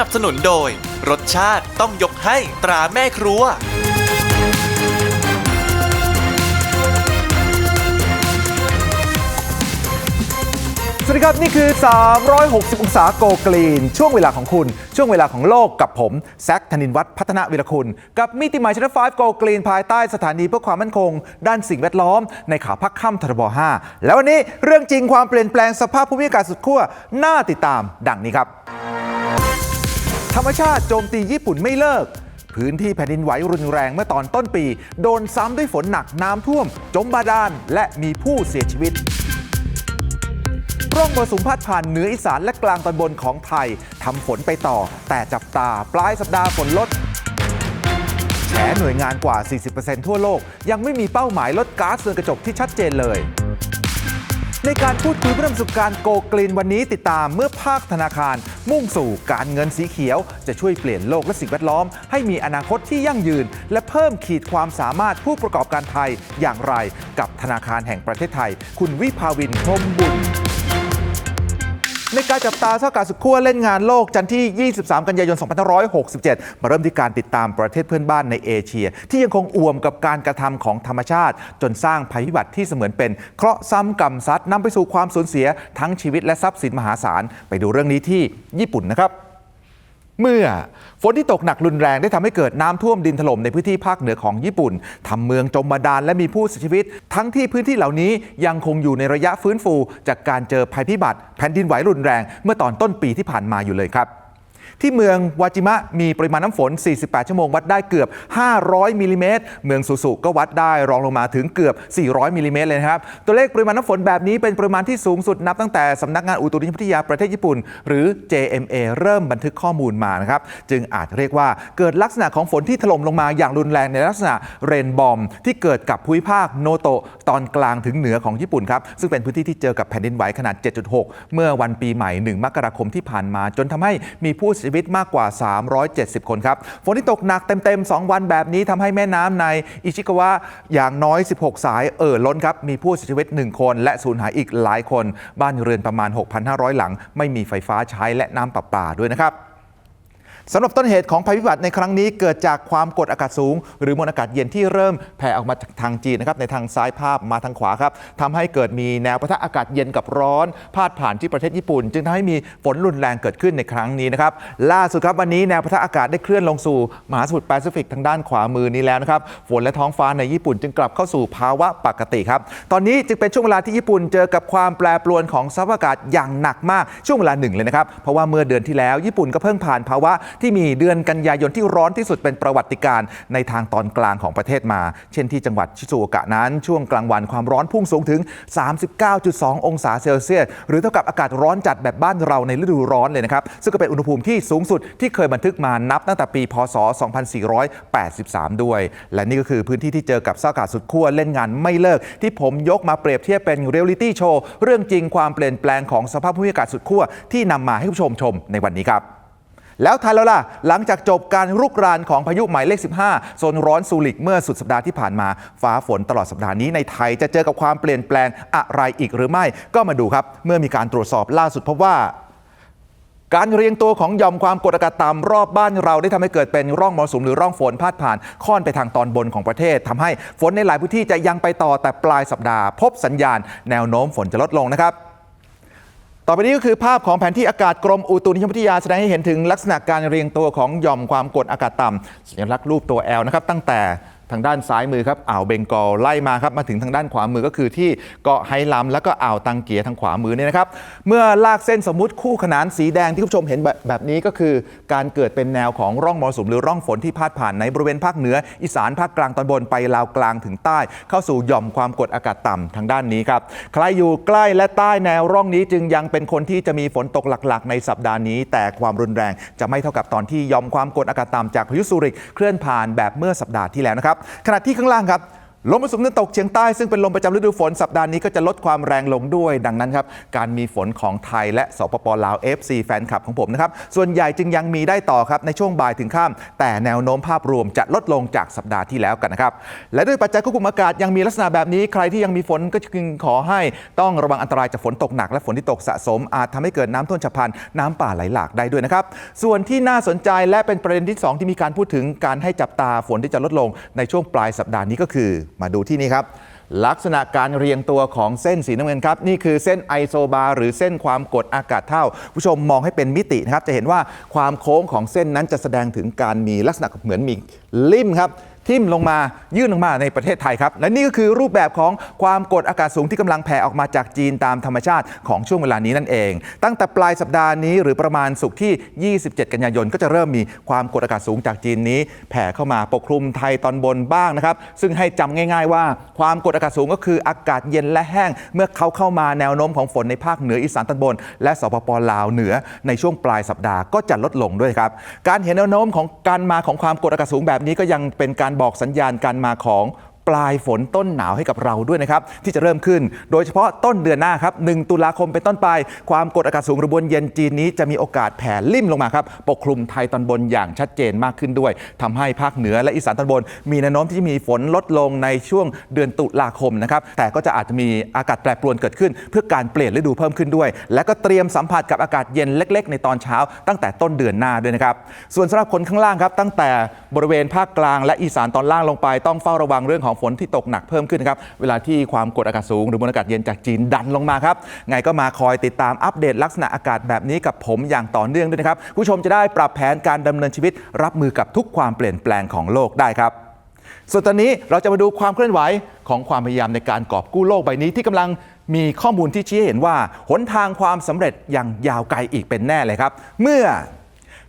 นับสนุนโดย รสชาติต้องยกให้ตราแม่ครัว สวัสดีครับ นี่คือ 360 องศาโกกลีน ช่วงเวลาของคุณ ช่วงเวลาของโลกกับผม แซคธนินวัฒน์พัฒนาวิรคุณ กับมิติใหม่ชั้น5โกกลีน ภายใต้สถานีเพื่อความมั่นคง ด้านสิ่งแวดล้อม ในข่าวพักค่ำทรบ5แล้ววันนี้เรื่องจริงความเปลี่ยนแปลงสภาพภูมิอากาศสุดขั้วน่าติดตามดังนี้ครับ ธรรมชาติโจมตีญี่ปุ่นไม่เลิก พื้นที่แผ่นดินไหวรุนแรงเมื่อตอนต้นปี โดนซ้ำด้วยฝนหนักน้ำท่วม จมบาดาลและมีผู้เสียชีวิตร่องมรสุมพาดผ่านเหนืออีสานและกลางตอนบนของไทยทำฝนไปต่อ แต่จับตาปลายสัปดาห์ฝนลดแฉหน่วยงานกว่า 40%ทั่วโลก ยังไม่มีเป้าหมายลดก๊าซเรือนกระจกที่ชัดเจนเลย ในการพูดคุยเพื่อประสบการณ์โกกลีนวันนี้ติดตามเมื่อภาคธนาคาร มุ่งสู่การเงินสีเขียว จะช่วยเปลี่ยนโลกและสิ่งแวดล้อม ให้มีอนาคตที่ยั่งยืน และเพิ่มขีดความสามารถผู้ประกอบการไทยอย่างไร กับธนาคารแห่งประเทศไทย คุณวิภาวินพรมบุญ ในการจับตาเท่ากับสุดขั้วเล่นงานโลกจันทร์ที่ 23 กันยายน 2567 มาเริ่มที่การติดตามประเทศเพื่อนบ้านในเอเชีย ที่ยังคงอ่วมกับการกระทำของธรรมชาติ จนสร้างภัยพิบัติที่เสมือนเป็นเคราะห์ซ้ำกรรมซัดนำไปสู่ความสูญเสียทั้งชีวิตและทรัพย์สินมหาศาลไปดูเรื่องนี้ที่ญี่ปุ่นนะครับ เมื่อฝนที่ตกหนักรุนแรงได้ทำให้เกิดน้ำท่วมดินถล่มในพื้นที่ภาคเหนือของญี่ปุ่นทำเมืองจมบาดาลและมีผู้เสียชีวิต ทั้งที่พื้นที่เหล่านี้ยังคงอยู่ในระยะฟื้นฟู จากการเจอภัยพิบัติแผ่นดินไหวรุนแรงเมื่อตอนต้นปีที่ผ่านมาอยู่เลยครับ ที่เมืองวาจิมะมีปริมาณน้ำฝน 48 ชั่วโมง วัดได้เกือบ 500มิลลิเมตร เมืองสุสุก็วัดได้รองลงมาถึงเกือบ 400มิลลิเมตรเลยนะครับ ตัวเลขปริมาณน้ำฝนแบบนี้เป็นปริมาณที่สูงสุดนับตั้งแต่สำนักงานอุตุนิยมวิทยาประเทศญี่ปุ่น หรือ JMA เริ่มบันทึกข้อมูลมานะครับ จึงอาจเรียกว่าเกิดลักษณะของฝนที่ถล่มลงมาอย่างรุนแรงในลักษณะเรนบอม ที่เกิดกับภูมิภาคโนโตะตอนกลางถึงเหนือของญี่ปุ่นครับซึ่งเป็นพื้นที่ที่เจอกับแผ่นดินไหวขนาด 7.6 เมื่อวันปีใหม่ 1 มกราคมที่ผ่านมา จนทำให้มีผูู้้เสียชีวิตมากกว่า 370 คนครับ ฝนที่ตกหนักเต็มๆ 2 วันแบบนี้ทำให้แม่น้ำในอิชิกาวะอย่างน้อย 16 สายเอ่อล้นครับ มีผู้เสียชีวิต 1 คน และสูญหายอีกหลายคน บ้านเรือนประมาณ 6,500 หลัง ไม่มีไฟฟ้าใช้และน้ำประปาด้วยนะครับ สำหรับต้นเหตุของภัยพิบัติในครั้งนี้เกิดจากความกดอากาศสูง หรือมวลอากาศเย็นที่เริ่มแผ่ออกมาจากทางจีนนะครับในทางซ้ายภาพมาทางขวาครับทำให้เกิดมีแนวปะทะอากาศเย็นกับร้อน พาดผ่านที่ประเทศญี่ปุ่น จึงทำให้มีฝนรุนแรงเกิดขึ้นในครั้งนี้นะครับล่าสุดครับวันนี้แนวปะทะอากาศได้เคลื่อนลงสู่มหาสมุทรแปซิฟิกทางด้านขวามือนี้แล้วนะครับฝนและท้องฟ้าในญี่ปุ่นจึงกลับเข้าสู่ภาวะปกติครับตอนนี้จึงเป็นช่วงเวลาที่ญี่ปุ่นเจอกับความแปรปรวนของสภาพอากาศอย่างหนักมากช่วงเวลาหนึ่งเลยนะครับเพราะว่าเมื่อเดือนที่แล้วญี่ปุ่นก็เพิ่งผ่านภาวะที่มีเดือนกันยายนที่ร้อนที่สุดเป็นประวัติการณ์ในทางตอนกลางของประเทศมา เช่นที่จังหวัดชิซูโอกะนั้น ช่วงกลางวันความร้อนพุ่งสูงถึง 39.2 องศาเซลเซียส หรือเท่ากับอากาศร้อนจัดแบบบ้านเราในฤดูร้อนเลยนะครับ ซึ่งก็เป็นอุณหภูมิที่สูงสุดที่เคยบันทึกมานับตั้งแต่ปี พศ 2483 ด้วย และนี่ก็คือพื้นที่ที่เจอกับสภาพอากาศสุดขั้วเล่นงานไม่เลิก ที่ผมยกมาเปรียบเทียบเป็นเรียลลิตี้โชว์เรื่องจริงความเปลี่ยนแปลงของสภาพภูมิอากาศสุดขั้วที่นำมาให้ผู้ชมชมในวันนี้ครับ แล้วทันแล้วล่ะ หลังจากจบการรุกรานของพายุหมายเลข 15 โซนร้อนซูริกเมื่อสุดสัปดาห์ที่ผ่านมา ฟ้าฝนตลอดสัปดาห์นี้ในไทยจะเจอกับความเปลี่ยนแปลงอะไรอีกหรือไม่ ก็มาดูครับ เมื่อมีการตรวจสอบล่าสุดพบว่าการเรียงตัวของย่อมความกดอากาศต่ำรอบบ้านเราได้ทำให้เกิดเป็นร่องมรสุมหรือร่องฝนพาดผ่านค่อนไปทางตอนบนของประเทศทำให้ฝนในหลายพื้นที่จะยังไปต่อแต่ปลายสัปดาห์ พบสัญญาณ แนวโน้มฝนจะลดลงนะครับ ต่อไปนี้ก็คือภาพของแผนที่อากาศกรมอุตุนิยมวิทยาแสดงให้เห็นถึงลักษณะการเรียงตัวของหย่อมความกดอากาศต่ำสัญลักษณ์รูปตัว L นะครับตั้งแต่ ทางด้านซ้ายมือครับอ่าวเบงกอลไล่มาครับมาถึงทางด้านขวามือก็คือที่เกาะไฮลัมแล้วก็อ่าวตังเกียทางขวามือเนี่ยนะครับ เมื่อลากเส้นสมมุติคู่ขนานสีแดงที่คุณผู้ชมเห็นแบบนี้ก็คือ การเกิดเป็นแนวของร่องมรสุมหรือร่องฝนที่พาดผ่านในบริเวณภาคเหนือ อีสานภาคกลางตอนบนไปลาวกลางถึงใต้ เข้าสู่หย่อมความกดอากาศต่ำทางด้านนี้ครับใครอยู่ใกล้และใต้แนวร่องนี้จึงยังเป็นคนที่จะมีฝนตกหลักๆ ในสัปดาห์นี้ แต่ความรุนแรงจะไม่เท่ากับตอนที่ย่อมความกดอากาศต่ำจากพายุสุริกเคลื่อนผ่านแบบเมื่อสัปดาห์ที่แล้วนะครับขณะที่ข้างล่างครับ ลมมรสุมตะวันตกเฉียงใต้ซึ่งเป็นลมประจำฤดูฝนสัปดาห์นี้ก็จะลดความแรงลงด้วย ดังนั้นครับ การมีฝนของไทยและสปปลาว FC แฟนคลับของผมนะครับ ส่วนใหญ่จึงยังมีได้ต่อครับ ในช่วงบ่ายถึงค่ำแต่แนวโน้มภาพรวมจะลดลงจากสัปดาห์ที่แล้วกันนะครับ และด้วยปัจจัยควบคุมอากาศยังมีลักษณะแบบนี้ ใครที่ยังมีฝนก็จึงขอให้ต้องระวังอันตรายจากฝนตกหนัก และฝนที่ตกสะสมอาจทำให้เกิดน้ำท่วมฉับพลันน้ำป่าไหลหลากได้ด้วยนะครับส่วนที่น่าสนใจและเป็นประเด็นที่สองที่มีการพูดถึงการให้จับตาฝนที่จะลดลงในช่วงปลายสัปดาห์นี้ก็คือ มาดูที่นี่ครับ ลักษณะการเรียงตัวของเส้นสีน้ำเงินครับ นี่คือเส้นไอโซบาร์หรือเส้นความกดอากาศเท่า ผู้ชมมองให้เป็นมิตินะครับ จะเห็นว่าความโค้งของเส้นนั้นจะแสดงถึงการมีลักษณะเหมือนมีลิ่มครับ ทิ่มลงมายื่นลงมาในประเทศไทยครับและนี่ก็คือรูปแบบของความกดอากาศสูงที่กำลังแผ่ออกมาจากจีนตามธรรมชาติของช่วงเวลานี้นั่นเอง ตั้งแต่ปลายสัปดาห์นี้หรือประมาณสุกที่ 27 กันยายนก็จะเริ่มมีความกดอากาศสูงจากจีนนี้ แผ่เข้ามาปกคลุมไทยตอนบนบ้างนะครับซึ่งให้จำง่าย ๆ ว่าความกดอากาศสูงก็คืออากาศเย็นและแห้ง เมื่อเขาเข้ามาแนวโน้มของฝนในภาคเหนืออีสานตอนบน และสปปลาวเหนือในช่วงปลายสัปดาห์ก็จะลดลงด้วยครับการเห็นแนวโน้มของการมาของความกดอากาศสูงแบบนี้ก็ยังเป็นการบอกสัญญาณการมาของ ปลายฝนต้นหนาวให้กับเราด้วยนะครับที่จะเริ่มขึ้น โดยเฉพาะต้นเดือนหน้าครับ 1 ตุลาคมเป็นต้นไป ความกดอากาศสูงระบวนเย็นจีนนี้จะมีโอกาสแผ่ลิ่มลงมาครับปกคลุมไทยตอนบนอย่างชัดเจนมากขึ้นด้วยทำให้ภาคเหนือและอีสานตอนบน มีแนวโน้มที่จะมีฝนลดลงในช่วงเดือนตุลาคมนะครับแต่ก็จะอาจจะมีอากาศแปรปรวนเกิดขึ้น เพื่อการเปลี่ยนฤดูเพิ่มขึ้นด้วย และก็เตรียมสัมผัสกับอากาศเย็นเล็ก ๆ ในตอนเช้า ตั้งแต่ต้นเดือนหน้าด้วยนะครับส่วนสำหรับคนข้างล่างครับตั้งแต่บริเวณภาคกลางและอีสานตอนล่างลงไปต้องเฝ้าระวังเรื่องของฝนที่ตกหนักเพิ่มขึ้นนครับ เวลาที่ความกดอากาศสูงหรือมวลอากาศเย็นจากจีนดันลงมาครับ ไงก็มาคอยติดตามอัปเดตลักษณะอากาศแบบนี้กับผมอย่างต่อเนื่องด้วยนะครับ ผู้ชมจะได้ปรับแผนการดำเนินชีวิต รับมือกับทุกความเปลี่ยนแปลงของโลกได้ครับ ส่วนตอนนี้เราจะมาดูความเคลื่อนไหวของความพยายามในการกอบกู้โลกใบนี้ที่กำลังมีข้อมูลที่ชี้ให้เห็นว่าหนทางความสำเร็จยังยาวไกลอีกเป็นแน่เลยครับ เมื่อ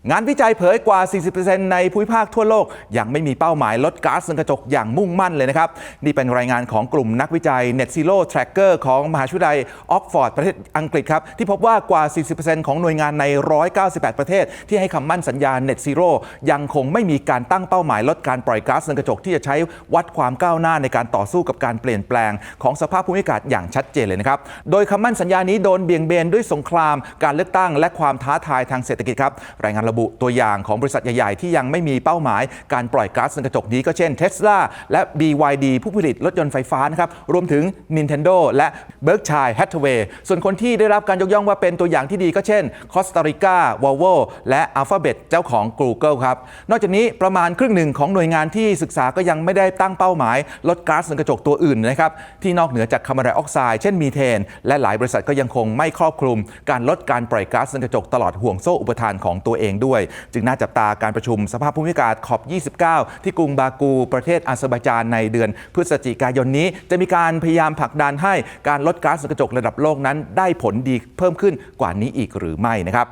งานวิจัยเผยกว่า 40%ในภูมิภาคทั่วโลก ยังไม่มีเป้าหมายลดก๊าซเรือนกระจกอย่างมุ่งมั่นเลยนะครับ นี่เป็นรายงานของกลุ่มนักวิจัย Net Zero Tracker ของมหาวิทยาลัยออกฟอร์ดประเทศอังกฤษครับ ที่พบว่ากว่า 40%ของหน่วยงานใน 198 ประเทศ ที่ให้คำมั่นสัญญา Net Zero ยังคงไม่มีการตั้งเป้าหมายลดการปล่อยก๊าซเรือนกระจกที่จะใช้วัดความก้าวหน้าในการต่อสู้กับการเปลี่ยนแปลง ของสภาพภูมิอากาศอย่างชัดเจนเลยนะครับ โดยคำมั่นสัญญานี้โดนเบี่ยงเบนด้วยสงคราม การเลือกตั้ง และความท้าทายทางเศรษฐกิจครับ รายงานระบุตัวอย่างของบริษัทใหญ่ ๆ ที่ยังไม่มีเป้าหมายการปล่อยก๊าซเรือนกระจกนี้ก็เช่น Tesla และ BYD ผู้ผลิตรถยนต์ไฟฟ้านะครับ รวมถึง Nintendo และ Berkshire Hathaway ส่วนคนที่ได้รับการยกย่องว่าเป็นตัวอย่างที่ดีก็เช่น Costa Rica Volvo และ Alphabet เจ้าของ Google ครับ นอกจากนี้ประมาณครึ่งหนึ่งของหน่วยงานที่ศึกษาก็ยังไม่ได้ตั้งเป้าหมาย ลดก๊าซเรือนกระจกตัวอื่นนะครับที่นอกเหนือจากคาร์บอนไดออกไซด์เช่นมีเทน และหลายบริษัทก็ยังคงไม่ครอบคลุม การลดการปล่อยก๊าซเรือนกระจกตลอดห่วงโซ่อุปทานของตัวเองด้วย จึงน่าจับตาการประชุมสภาพภูมิอากาศขอบ 29 ที่กรุงบากูประเทศอาเซอร์ไบจานในเดือนพฤศจิกายนนี้ จะมีการพยายามผลักดันให้การลดก๊าซเรือนกระจกระดับโลกนั้น ได้ผลดีเพิ่มขึ้นกว่านี้อีกหรือไม่นะครับ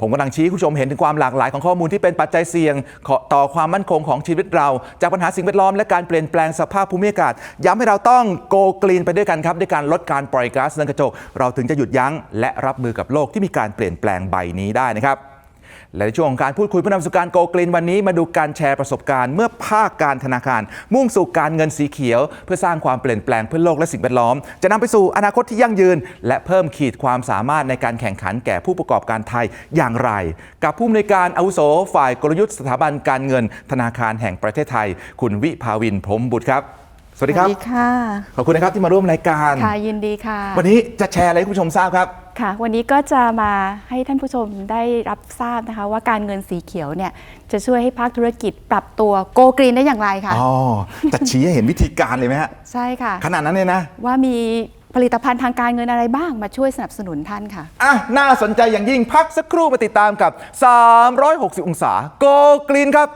ผมกำลังชี้คุณผู้ชมเห็นถึงความหลากหลายของข้อมูลที่เป็นปัจจัยเสี่ยงต่อความมั่นคงของชีวิตเรา จากปัญหาสิ่งแวดล้อมและการเปลี่ยนแปลงสภาพภูมิอากาศ ย้ำให้เราต้องโกกรีนไปด้วยกันครับ ด้วยการลดการปล่อยก๊าซเรือนกระจก เราถึงจะหยุดยั้ง และรับมือกับโลกที่มีการเปลี่ยนแปลงใบนี้ได้นะครับ และในช่วงของการพูดคุยเพื่อนำสู่การโกกลินวันนี้มาดูการแชร์ประสบการณ์เมื่อภาคการธนาคาร มุ่งสู่การเงินสีเขียว เพื่อสร้างความเปลี่ยนแปลงเพื่อโลกและสิ่งแวดล้อม จะนำไปสู่อนาคตที่ยั่งยืน และเพิ่มขีดความสามารถในการแข่งขันแก่ผู้ประกอบการไทยอย่างไร กับผู้อำนวยการอาวุโสฝ่ายกลยุทธ์สถาบันการเงินธนาคารแห่งประเทศไทย คุณวิภาวินพรหมบุตรครับ สวัสดีครับ สวัสดีค่ะ ขอบคุณนะครับที่มาร่วมรายการ ค่ะยินดีค่ะ วันนี้จะแชร์อะไรให้คุณผู้ชมทราบครับ ค่ะ วันนี้ก็จะมาให้ท่านผู้ชมได้รับทราบนะคะ ว่าการเงินสีเขียวเนี่ยจะช่วยให้ภาคธุรกิจปรับตัวโกกรีนได้อย่างไรค่ะ อ๋อ จะชี้ให้เห็นวิธีการเลยไหมฮะ ใช่ค่ะ ขนาดนั้นเลยนะ ว่ามีผลิตภัณฑ์ทางการเงินอะไรบ้างมาช่วยสนับสนุนท่านค่ะ อะ น่าสนใจอย่างยิ่งพักสักครู่มาติดตามกับ 360 องศาโกกรีนครับ